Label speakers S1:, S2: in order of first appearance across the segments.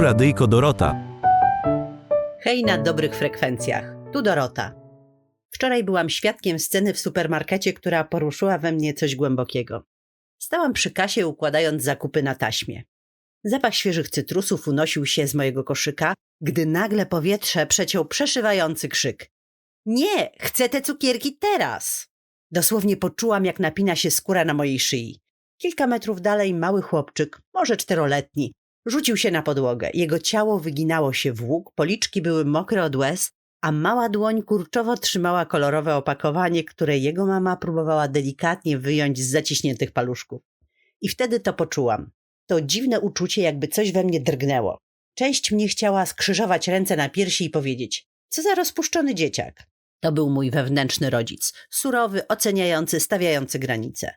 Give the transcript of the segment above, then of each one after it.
S1: Radyjko Dorota.
S2: Hej na dobrych frekwencjach. Tu Dorota. Wczoraj byłam świadkiem sceny w supermarkecie, która poruszyła we mnie coś głębokiego. Stałam przy kasie, układając zakupy na taśmie. Zapach świeżych cytrusów unosił się z mojego koszyka, gdy nagle powietrze przeciął przeszywający krzyk. Nie, chcę te cukierki teraz! Dosłownie poczułam, jak napina się skóra na mojej szyi. Kilka metrów dalej mały chłopczyk, może czteroletni, rzucił się na podłogę. Jego ciało wyginało się w łuk, policzki były mokre od łez, a mała dłoń kurczowo trzymała kolorowe opakowanie, które jego mama próbowała delikatnie wyjąć z zaciśniętych paluszków. I wtedy to poczułam. To dziwne uczucie, jakby coś we mnie drgnęło. Część mnie chciała skrzyżować ręce na piersi i powiedzieć: Co za rozpuszczony dzieciak. To był mój wewnętrzny rodzic, surowy, oceniający, stawiający granice.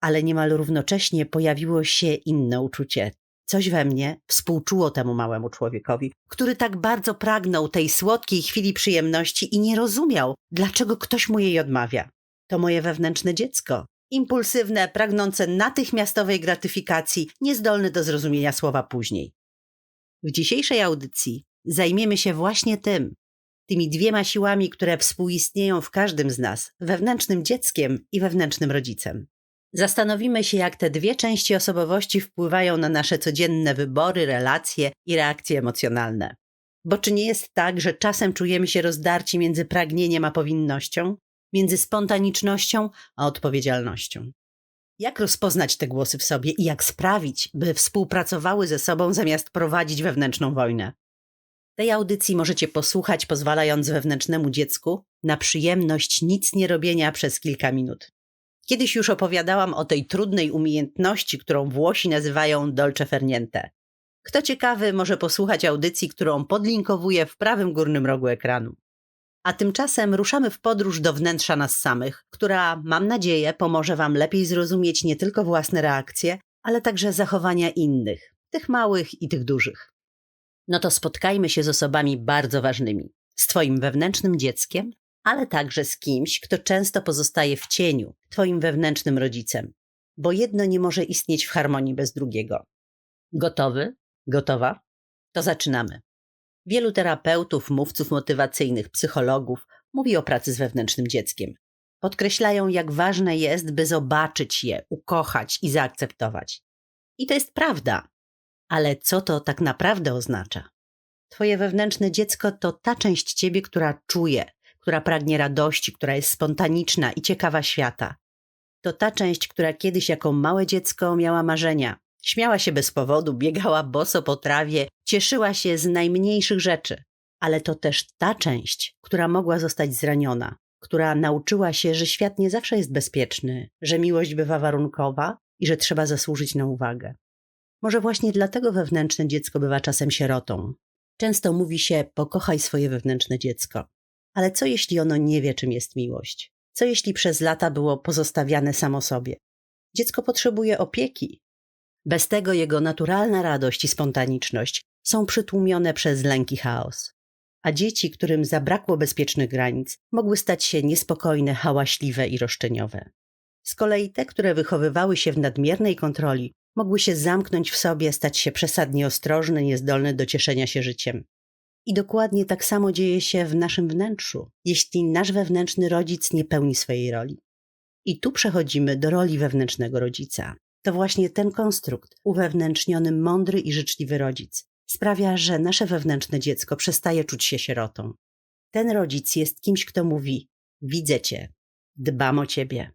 S2: Ale niemal równocześnie pojawiło się inne uczucie. Coś we mnie współczuło temu małemu człowiekowi, który tak bardzo pragnął tej słodkiej chwili przyjemności i nie rozumiał, dlaczego ktoś mu jej odmawia. To moje wewnętrzne dziecko. Impulsywne, pragnące natychmiastowej gratyfikacji, niezdolne do zrozumienia słowa później. W dzisiejszej audycji zajmiemy się właśnie tym, tymi dwiema siłami, które współistnieją w każdym z nas wewnętrznym dzieckiem i wewnętrznym rodzicem. Zastanowimy się, jak te dwie części osobowości wpływają na nasze codzienne wybory, relacje i reakcje emocjonalne. Bo czy nie jest tak, że czasem czujemy się rozdarci między pragnieniem a powinnością, między spontanicznością a odpowiedzialnością? Jak rozpoznać te głosy w sobie i jak sprawić, by współpracowały ze sobą zamiast prowadzić wewnętrzną wojnę? Tej audycji możecie posłuchać, pozwalając wewnętrznemu dziecku na przyjemność nic nie robienia przez kilka minut. Kiedyś już opowiadałam o tej trudnej umiejętności, którą Włosi nazywają dolce ferniente. Kto ciekawy, może posłuchać audycji, którą podlinkowuję w prawym górnym rogu ekranu. A tymczasem ruszamy w podróż do wnętrza nas samych, która, mam nadzieję, pomoże Wam lepiej zrozumieć nie tylko własne reakcje, ale także zachowania innych, tych małych i tych dużych. No to spotkajmy się z osobami bardzo ważnymi. Z Twoim wewnętrznym dzieckiem, ale także z kimś, kto często pozostaje w cieniu, Twoim wewnętrznym rodzicem, bo jedno nie może istnieć w harmonii bez drugiego. Gotowy? Gotowa? To zaczynamy. Wielu terapeutów, mówców motywacyjnych, psychologów mówi o pracy z wewnętrznym dzieckiem. Podkreślają, jak ważne jest, by zobaczyć je, ukochać i zaakceptować. I to jest prawda. Ale co to tak naprawdę oznacza? Twoje wewnętrzne dziecko to ta część ciebie, która czuje, która pragnie radości, która jest spontaniczna i ciekawa świata. To ta część, która kiedyś jako małe dziecko miała marzenia. Śmiała się bez powodu, biegała boso po trawie, cieszyła się z najmniejszych rzeczy. Ale to też ta część, która mogła zostać zraniona, która nauczyła się, że świat nie zawsze jest bezpieczny, że miłość bywa warunkowa i że trzeba zasłużyć na uwagę. Może właśnie dlatego wewnętrzne dziecko bywa czasem sierotą. Często mówi się: pokochaj swoje wewnętrzne dziecko. Ale co jeśli ono nie wie, czym jest miłość? Co jeśli przez lata było pozostawiane samo sobie? Dziecko potrzebuje opieki. Bez tego jego naturalna radość i spontaniczność są przytłumione przez lęk i chaos. A dzieci, którym zabrakło bezpiecznych granic, mogły stać się niespokojne, hałaśliwe i roszczeniowe. Z kolei te, które wychowywały się w nadmiernej kontroli, mogły się zamknąć w sobie, stać się przesadnie ostrożne, niezdolne do cieszenia się życiem. I dokładnie tak samo dzieje się w naszym wnętrzu, jeśli nasz wewnętrzny rodzic nie pełni swojej roli. I tu przechodzimy do roli wewnętrznego rodzica. To właśnie ten konstrukt, uwewnętrzniony mądry i życzliwy rodzic, sprawia, że nasze wewnętrzne dziecko przestaje czuć się sierotą. Ten rodzic jest kimś, kto mówi: Widzę cię, dbam o ciebie,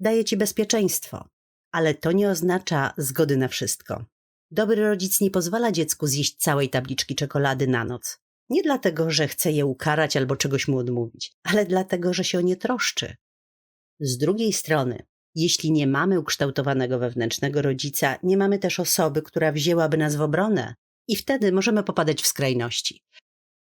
S2: daję ci bezpieczeństwo, ale to nie oznacza zgody na wszystko. Dobry rodzic nie pozwala dziecku zjeść całej tabliczki czekolady na noc. Nie dlatego, że chce je ukarać albo czegoś mu odmówić, ale dlatego, że się o nie troszczy. Z drugiej strony, jeśli nie mamy ukształtowanego wewnętrznego rodzica, nie mamy też osoby, która wzięłaby nas w obronę, i wtedy możemy popadać w skrajności.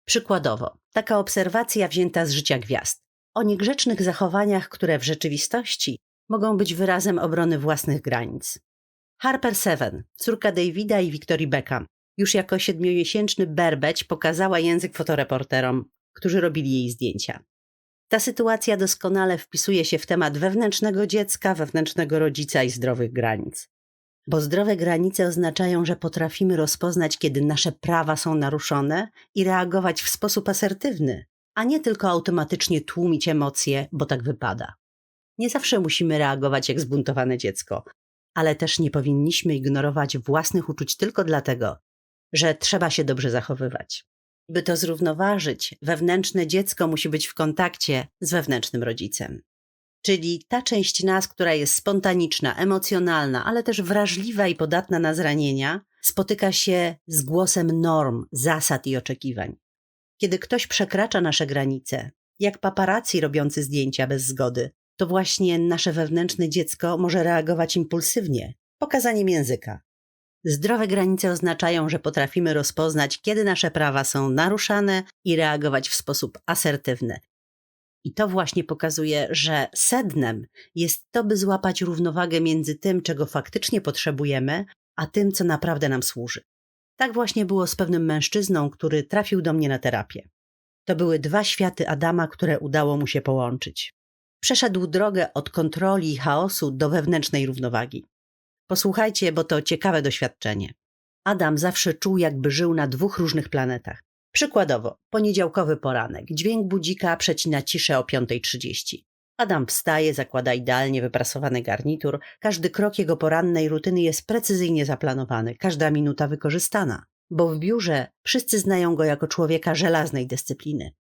S2: Przykładowo, taka obserwacja wzięta z życia gwiazd o niegrzecznych zachowaniach, które w rzeczywistości mogą być wyrazem obrony własnych granic. Harper Seven, córka Davida i Victorii Beckham, już jako siedmiomiesięczny berbeć pokazała język fotoreporterom, którzy robili jej zdjęcia. Ta sytuacja doskonale wpisuje się w temat wewnętrznego dziecka, wewnętrznego rodzica i zdrowych granic. Bo zdrowe granice oznaczają, że potrafimy rozpoznać, kiedy nasze prawa są naruszone i reagować w sposób asertywny, a nie tylko automatycznie tłumić emocje, bo tak wypada. Nie zawsze musimy reagować jak zbuntowane dziecko, ale też nie powinniśmy ignorować własnych uczuć tylko dlatego, że trzeba się dobrze zachowywać. By to zrównoważyć, wewnętrzne dziecko musi być w kontakcie z wewnętrznym rodzicem. Czyli ta część nas, która jest spontaniczna, emocjonalna, ale też wrażliwa i podatna na zranienia, spotyka się z głosem norm, zasad i oczekiwań. Kiedy ktoś przekracza nasze granice, jak paparazzi robiący zdjęcia bez zgody, to właśnie nasze wewnętrzne dziecko może reagować impulsywnie, pokazaniem języka. Zdrowe granice oznaczają, że potrafimy rozpoznać, kiedy nasze prawa są naruszane i reagować w sposób asertywny. I to właśnie pokazuje, że sednem jest to, by złapać równowagę między tym, czego faktycznie potrzebujemy, a tym, co naprawdę nam służy. Tak właśnie było z pewnym mężczyzną, który trafił do mnie na terapię. To były dwa światy Adama, które udało mu się połączyć. Przeszedł drogę od kontroli i chaosu do wewnętrznej równowagi. Posłuchajcie, bo to ciekawe doświadczenie. Adam zawsze czuł, jakby żył na dwóch różnych planetach. Przykładowo, poniedziałkowy poranek, dźwięk budzika przecina ciszę o 5.30. Adam wstaje, zakłada idealnie wyprasowany garnitur, każdy krok jego porannej rutyny jest precyzyjnie zaplanowany, każda minuta wykorzystana, bo w biurze wszyscy znają go jako człowieka żelaznej dyscypliny.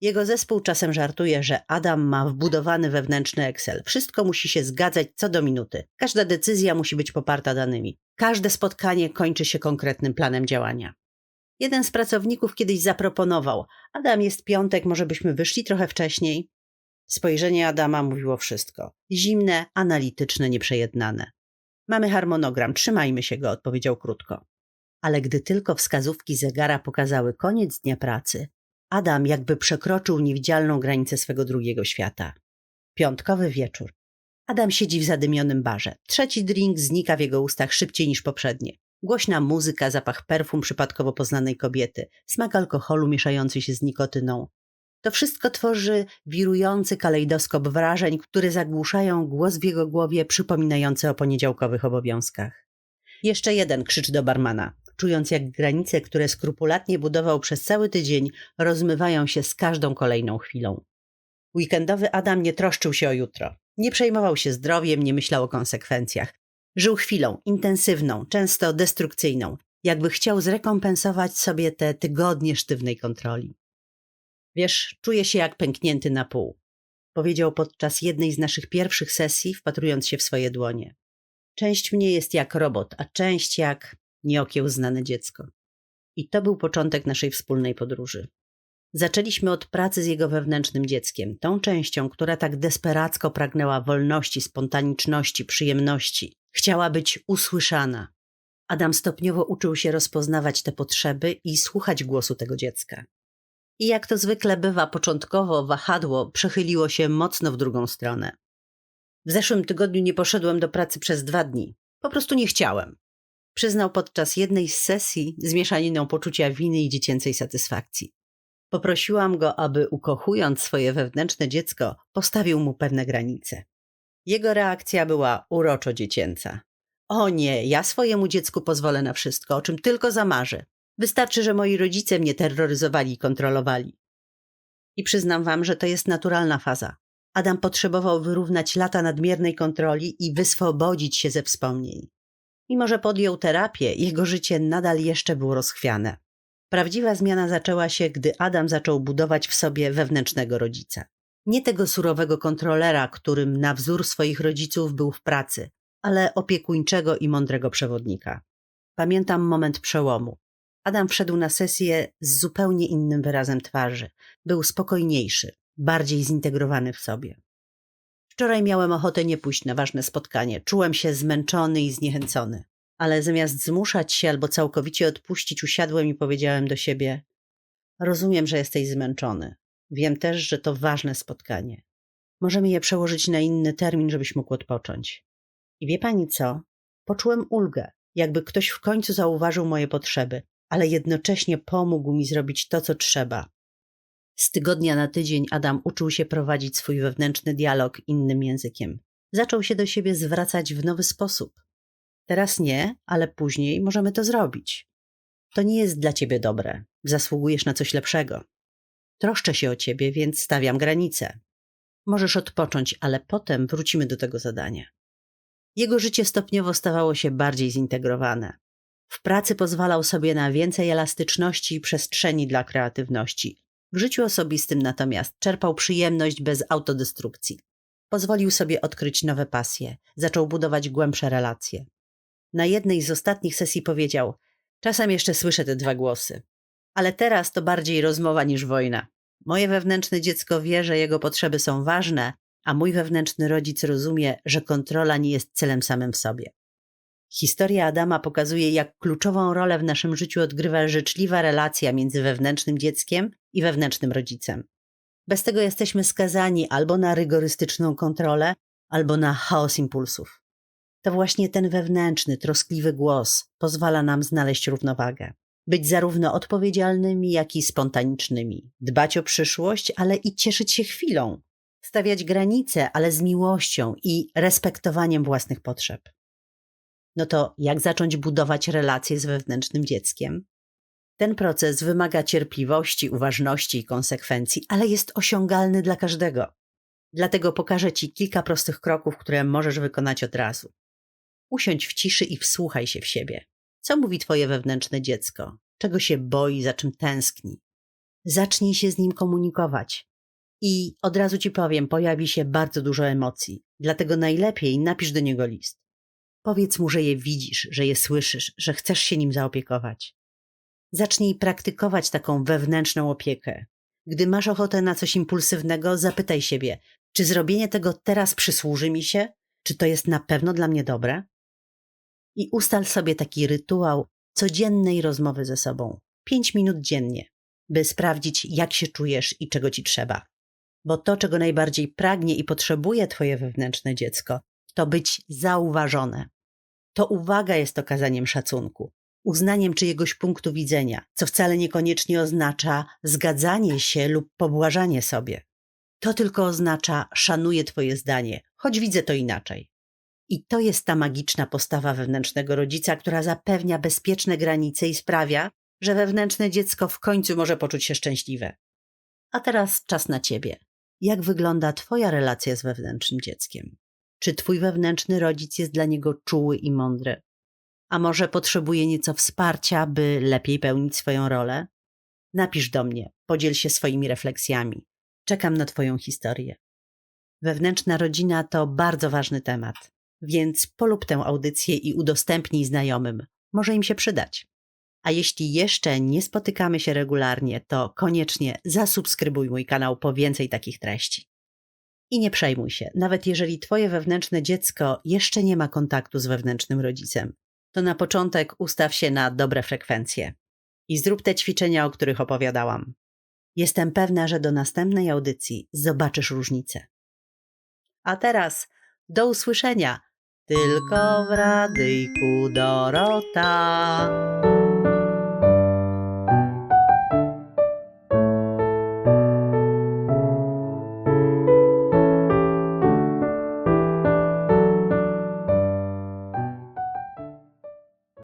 S2: Jego zespół czasem żartuje, że Adam ma wbudowany wewnętrzny Excel. Wszystko musi się zgadzać co do minuty. Każda decyzja musi być poparta danymi. Każde spotkanie kończy się konkretnym planem działania. Jeden z pracowników kiedyś zaproponował: Adam, jest piątek, może byśmy wyszli trochę wcześniej? Spojrzenie Adama mówiło wszystko. Zimne, analityczne, nieprzejednane. Mamy harmonogram, trzymajmy się go, odpowiedział krótko. Ale gdy tylko wskazówki zegara pokazały koniec dnia pracy, Adam jakby przekroczył niewidzialną granicę swego drugiego świata. Piątkowy wieczór. Adam siedzi w zadymionym barze. Trzeci drink znika w jego ustach szybciej niż poprzednie. Głośna muzyka, zapach perfum przypadkowo poznanej kobiety, smak alkoholu mieszający się z nikotyną. To wszystko tworzy wirujący kalejdoskop wrażeń, które zagłuszają głos w jego głowie przypominający o poniedziałkowych obowiązkach. Jeszcze jeden krzyczy do barmana czując jak granice, które skrupulatnie budował przez cały tydzień, rozmywają się z każdą kolejną chwilą. Weekendowy Adam nie troszczył się o jutro. Nie przejmował się zdrowiem, nie myślał o konsekwencjach. Żył chwilą, intensywną, często destrukcyjną, jakby chciał zrekompensować sobie te tygodnie sztywnej kontroli. Wiesz, czuję się jak pęknięty na pół, powiedział podczas jednej z naszych pierwszych sesji, wpatrując się w swoje dłonie. Część mnie jest jak robot, a część jak nieokiełznane dziecko. I to był początek naszej wspólnej podróży. Zaczęliśmy od pracy z jego wewnętrznym dzieckiem, tą częścią, która tak desperacko pragnęła wolności, spontaniczności, przyjemności. Chciała być usłyszana. Adam stopniowo uczył się rozpoznawać te potrzeby i słuchać głosu tego dziecka. I jak to zwykle bywa, początkowo wahadło przechyliło się mocno w drugą stronę. W zeszłym tygodniu nie poszedłem do pracy przez dwa dni. Po prostu nie chciałem przyznał podczas jednej z sesji z mieszaniną poczucia winy i dziecięcej satysfakcji. Poprosiłam go, aby ukochując swoje wewnętrzne dziecko, postawił mu pewne granice. Jego reakcja była uroczo dziecięca. O nie, ja swojemu dziecku pozwolę na wszystko, o czym tylko zamarzę. Wystarczy, że moi rodzice mnie terroryzowali i kontrolowali. I przyznam wam, że to jest naturalna faza. Adam potrzebował wyrównać lata nadmiernej kontroli i wyswobodzić się ze wspomnień. Mimo, że podjął terapię, jego życie nadal jeszcze było rozchwiane. Prawdziwa zmiana zaczęła się, gdy Adam zaczął budować w sobie wewnętrznego rodzica. Nie tego surowego kontrolera, którym na wzór swoich rodziców był w pracy, ale opiekuńczego i mądrego przewodnika. Pamiętam moment przełomu. Adam wszedł na sesję z zupełnie innym wyrazem twarzy. Był spokojniejszy, bardziej zintegrowany w sobie. Wczoraj miałem ochotę nie pójść na ważne spotkanie. Czułem się zmęczony i zniechęcony. Ale zamiast zmuszać się albo całkowicie odpuścić, usiadłem i powiedziałem do siebie: Rozumiem, że jesteś zmęczony. Wiem też, że to ważne spotkanie. Możemy je przełożyć na inny termin, żebyś mógł odpocząć. I wie pani co? Poczułem ulgę, jakby ktoś w końcu zauważył moje potrzeby, ale jednocześnie pomógł mi zrobić to, co trzeba. Z tygodnia na tydzień Adam uczył się prowadzić swój wewnętrzny dialog innym językiem. Zaczął się do siebie zwracać w nowy sposób. Teraz nie, ale później możemy to zrobić. To nie jest dla ciebie dobre. Zasługujesz na coś lepszego. Troszczę się o ciebie, więc stawiam granice. Możesz odpocząć, ale potem wrócimy do tego zadania. Jego życie stopniowo stawało się bardziej zintegrowane. W pracy pozwalał sobie na więcej elastyczności i przestrzeni dla kreatywności. W życiu osobistym natomiast czerpał przyjemność bez autodestrukcji. Pozwolił sobie odkryć nowe pasje, zaczął budować głębsze relacje. Na jednej z ostatnich sesji powiedział: Czasem jeszcze słyszę te dwa głosy, ale teraz to bardziej rozmowa niż wojna. Moje wewnętrzne dziecko wie, że jego potrzeby są ważne, a mój wewnętrzny rodzic rozumie, że kontrola nie jest celem samym w sobie. Historia Adama pokazuje, jak kluczową rolę w naszym życiu odgrywa życzliwa relacja między wewnętrznym dzieckiem i wewnętrznym rodzicem. Bez tego jesteśmy skazani albo na rygorystyczną kontrolę, albo na chaos impulsów. To właśnie ten wewnętrzny, troskliwy głos pozwala nam znaleźć równowagę. Być zarówno odpowiedzialnymi, jak i spontanicznymi. Dbać o przyszłość, ale i cieszyć się chwilą. Stawiać granice, ale z miłością i respektowaniem własnych potrzeb. No to jak zacząć budować relacje z wewnętrznym dzieckiem? Ten proces wymaga cierpliwości, uważności i konsekwencji, ale jest osiągalny dla każdego. Dlatego pokażę Ci kilka prostych kroków, które możesz wykonać od razu. Usiądź w ciszy i wsłuchaj się w siebie. Co mówi Twoje wewnętrzne dziecko? Czego się boi, za czym tęskni? Zacznij się z nim komunikować. I od razu Ci powiem, pojawi się bardzo dużo emocji, dlatego najlepiej napisz do niego list. Powiedz mu, że je widzisz, że je słyszysz, że chcesz się nim zaopiekować. Zacznij praktykować taką wewnętrzną opiekę. Gdy masz ochotę na coś impulsywnego, zapytaj siebie, czy zrobienie tego teraz przysłuży mi się? Czy to jest na pewno dla mnie dobre? I ustal sobie taki rytuał codziennej rozmowy ze sobą. Pięć minut dziennie, by sprawdzić, jak się czujesz i czego ci trzeba. Bo to, czego najbardziej pragnie i potrzebuje Twoje wewnętrzne dziecko, to być zauważone. To uwaga jest okazaniem szacunku, uznaniem czyjegoś punktu widzenia, co wcale niekoniecznie oznacza zgadzanie się lub pobłażanie sobie. To tylko oznacza szanuję Twoje zdanie, choć widzę to inaczej. I to jest ta magiczna postawa wewnętrznego rodzica, która zapewnia bezpieczne granice i sprawia, że wewnętrzne dziecko w końcu może poczuć się szczęśliwe. A teraz czas na Ciebie. Jak wygląda Twoja relacja z wewnętrznym dzieckiem? Czy Twój wewnętrzny rodzic jest dla niego czuły i mądry? A może potrzebuje nieco wsparcia, by lepiej pełnić swoją rolę? Napisz do mnie, podziel się swoimi refleksjami. Czekam na Twoją historię. Wewnętrzna rodzina to bardzo ważny temat, więc polub tę audycję i udostępnij znajomym. Może im się przydać. A jeśli jeszcze nie spotykamy się regularnie, to koniecznie zasubskrybuj mój kanał po więcej takich treści. I nie przejmuj się, nawet jeżeli Twoje wewnętrzne dziecko jeszcze nie ma kontaktu z wewnętrznym rodzicem, to na początek ustaw się na dobre frekwencje i zrób te ćwiczenia, o których opowiadałam. Jestem pewna, że do następnej audycji zobaczysz różnicę. A teraz do usłyszenia. Tylko w radyjku Dorota.